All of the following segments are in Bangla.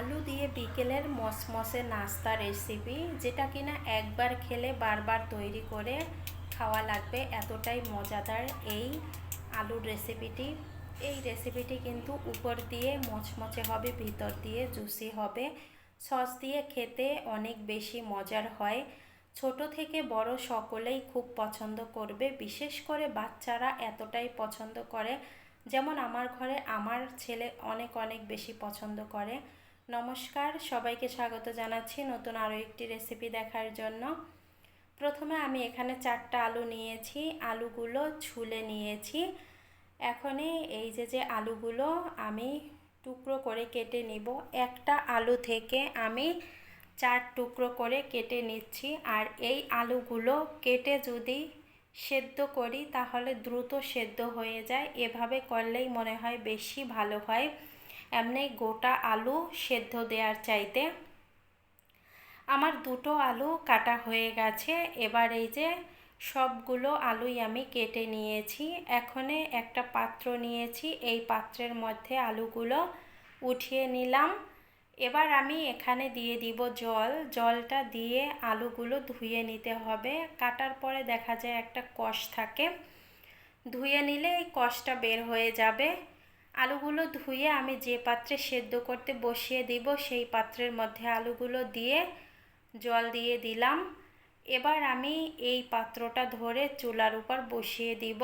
আলু দিয়ে বিকেলের মসমসে নাস্তা রেসিপি, যেটা কিনা একবার খেলে বারবার তৈরি করে খাওয়া লাগবে, এতটাই মজাদার এই আলুর রেসিপিটি। এই রেসিপিটি কিন্তু উপর দিয়ে মচমচে হবে, ভিতর দিয়ে জুসি হবে। সস দিয়ে খেতে অনেক বেশি মজার হয়। ছোট থেকে বড় সকলেই খুব পছন্দ করবে, বিশেষ করে বাচ্চারা এতটাই পছন্দ করে। যেমন আমার ঘরে আমার ছেলে অনেক অনেক বেশি পছন্দ করে। নমস্কার, সবাইকে স্বাগত জানাচ্ছি নতুন আরও একটি রেসিপি দেখার জন্য। প্রথমে আমি এখানে চারটা আলু নিয়েছি, আলুগুলো ছুলে নিয়েছি। এখনই এই যে যে আলুগুলো আমি টুকরো করে কেটে নিব। একটা আলু থেকে আমি চার টুকরো করে কেটে নিচ্ছি। আর এই আলুগুলো কেটে যদি সেদ্ধ করি, তাহলে দ্রুত সেদ্ধ হয়ে যায়। এভাবে করলেই মনে হয় বেশি ভালো হয়। এমনি গোটা আলু সেদ্ধ দেওয়ার চাইতে। আমার দুটো আলু কাটা হয়ে গেছে। এবার এই যে সবগুলো আলুই আমি কেটে নিয়েছি। এখনে একটা পাত্র নিয়েছি। এই পাত্রের মধ্যে আলুগুলো উঠিয়ে নিলাম। এবার আমি এখানে দিয়ে দিব জল। জলটা দিয়ে আলুগুলো ধুয়ে নিতে হবে। কাটার পরে দেখা যায় একটা কষ থাকে। ধুয়ে নিলে এই কষটা বের হয়ে যাবে। আলুগুলো ধুয়ে আমি যে পাত্রে সেদ্ধ করতে বসিয়ে দিব, সেই পাত্রের মধ্যে আলুগুলো দিয়ে জল দিয়ে দিলাম। এবার আমি এই পাত্রটা ধরে চুলার উপর বসিয়ে দিব।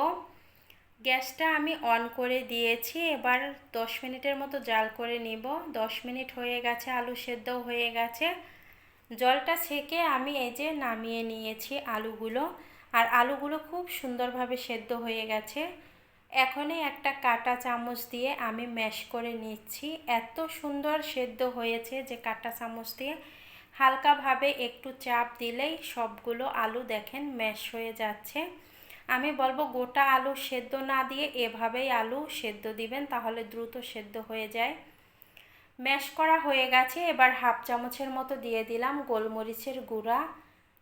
গ্যাসটা আমি অন করে দিয়েছি, এবার দশ মিনিটের মতো জাল করে নিব। দশ মিনিট হয়ে গেছে, আলু সেদ্ধ হয়ে গেছে। জলটা ছেঁকে আমি এই যে নামিয়ে নিয়েছি আলুগুলো। আর আলুগুলো খুব সুন্দরভাবে সেদ্ধ হয়ে গেছে। এখনই একটা কাটা চামচ দিয়ে আমি ম্যাশ করে নিচ্ছি। এত সুন্দর সেদ্ধ হয়েছে যে কাটা চামচ দিয়ে। হালকাভাবে একটু চাপ দিলেই সবগুলো আলু দেখেন ম্যাশ হয়ে যাচ্ছে। আমি বলব গোটা আলু সেদ্ধ না দিয়ে এভাবেই আলু সেদ্ধ দিবেন, তাহলে দ্রুত সেদ্ধ হয়ে যায়। ম্যাশ করা হয়ে গেছে, এবার হাফ চামচের মতো দিয়ে দিলাম গোলমরিচের গুঁড়া।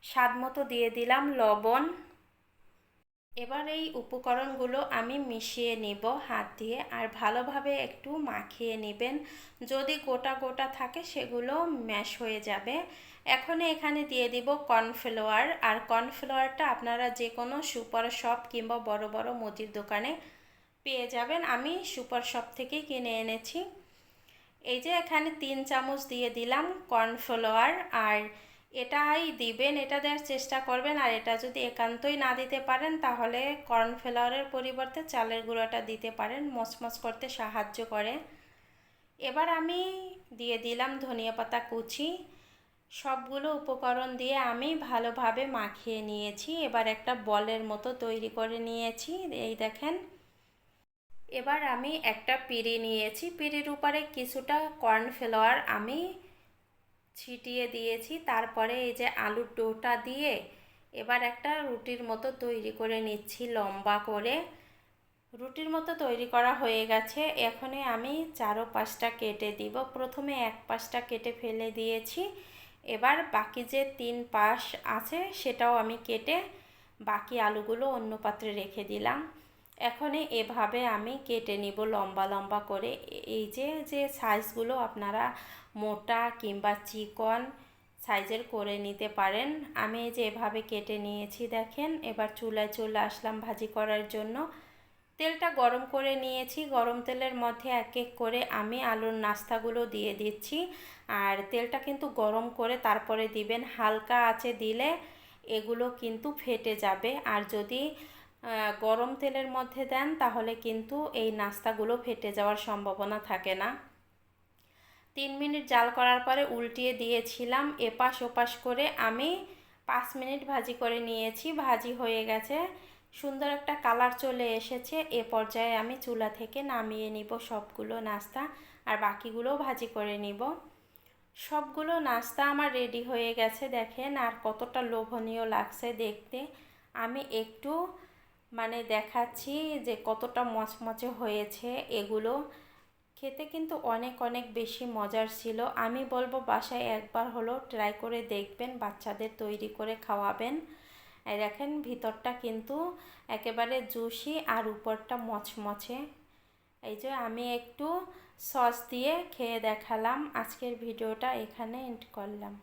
স্বাদ মতো দিয়ে দিলাম লবণ। এবার এই উপকরণগুলো আমি মিশিয়ে নিব হাত দিয়ে আর ভালোভাবে একটু মাখিয়ে নেবেন। যদি গোটা গোটা থাকে সেগুলো ম্যাশ হয়ে যাবে। এখন এখানে দিয়ে দিব কর্নফ্লাওয়ার। আর কর্নফ্লাওয়ারটা আপনারা যে কোনো সুপার শপ কিংবা বড় বড় মুদির দোকানে পেয়ে যাবেন। আমি সুপার শপ থেকেই কিনে এনেছি। এই যে এখানে তিন চামচ দিয়ে দিলাম কর্নফ্লাওয়ার। আর এটাই দিবেন, এটা দেওয়ার চেষ্টা করবেন আর এটা যদি একান্তই না দিতে পারেন তাহলে কর্নফ্লাওয়ারের পরিবর্তে চালের গুঁড়োটা দিতে পারেন, মচমচ করতে সাহায্য করে। এবার আমি দিয়ে দিলাম ধনিয়া পাতা কুচি। সবগুলো উপকরণ দিয়ে আমি ভালোভাবে মাখিয়ে নিয়েছি। এবার একটা বলের মতো তৈরি করে নিয়েছি, এই দেখেন। এবার আমি একটা পিড়ি নিয়েছি। পিড়ির উপরে কিছুটা কর্নফ্লাওয়ার আমি ছিটিয়ে দিয়েছি। তারপরে এই যে আলুর ডোটা দিয়ে এবার একটা রুটির মতো তৈরি করে নিচ্ছি লম্বা করে। রুটির মতো তৈরি করা হয়ে গেছে। এখনে আমি চারো পাঁচটা কেটে দিব। প্রথমে এক পাশটা কেটে ফেলে দিয়েছি। এবার বাকি যে তিন পাশ আছে সেটাও আমি কেটে বাকি আলুগুলো অন্য পাত্রে রেখে দিলাম। এখনে এভাবে আমি কেটে নিব লম্বা লম্বা করে। এই যে যে সাইজগুলো আপনারা মোটা কিংবা চিকন সাইজের করে নিতে পারেন, আমি এই যে এভাবে কেটে নিয়েছি দেখেন। এবার চুলায় চলে আসলাম ভাজি করার জন্য। তেলটা গরম করে নিয়েছি। গরম তেলের মধ্যে এক এক করে আমি আলুর নাস্তাগুলো দিয়ে দিচ্ছি। আর তেলটা কিন্তু গরম করে তারপরে দিবেন। হালকা আছে দিলে এগুলো কিন্তু ফেটে যাবে। আর যদি গরম তেলের মধ্যে দেন, তাহলে কিন্তু এই নাস্তাগুলো ফেটে যাওয়ার সম্ভাবনা থাকে না। তিন মিনিট জাল করার পরে উল্টিয়ে দিয়েছিলাম, এপাশ ওপাশ করে আমি পাঁচ মিনিট ভাজি করে নিয়েছি, ভাজি হয়ে গেছে। সুন্দর একটা কালার চলে এসেছে, এ পর্যায়ে আমি চুলা থেকে নামিয়ে নিব সবগুলো নাস্তা, আর বাকিগুলোও ভাজি করে নিব। সবগুলো নাস্তা আমার রেডি হয়ে গেছে, দেখেন আর কতটা লোভনীয় লাগছে দেখতে। আমি একটু মানে দেখাচ্ছি যে কতটা মচমচে হয়েছে এগুলো। খেতে কিন্তু অনেক অনেক বেশি মজার ছিল। আমি বলব বাসায় একবার হলো ট্রাই করে দেখবেন, বাচ্চাদের তৈরি করে খাওয়াবেন। দেখেন, ভিতরটা কিন্তু একেবারে জুসি আর উপরটা মচমচে। এই যে আমি একটু সস দিয়ে খেয়ে দেখালাম, আজকের ভিডিওটা এখানে এন্ড করলাম।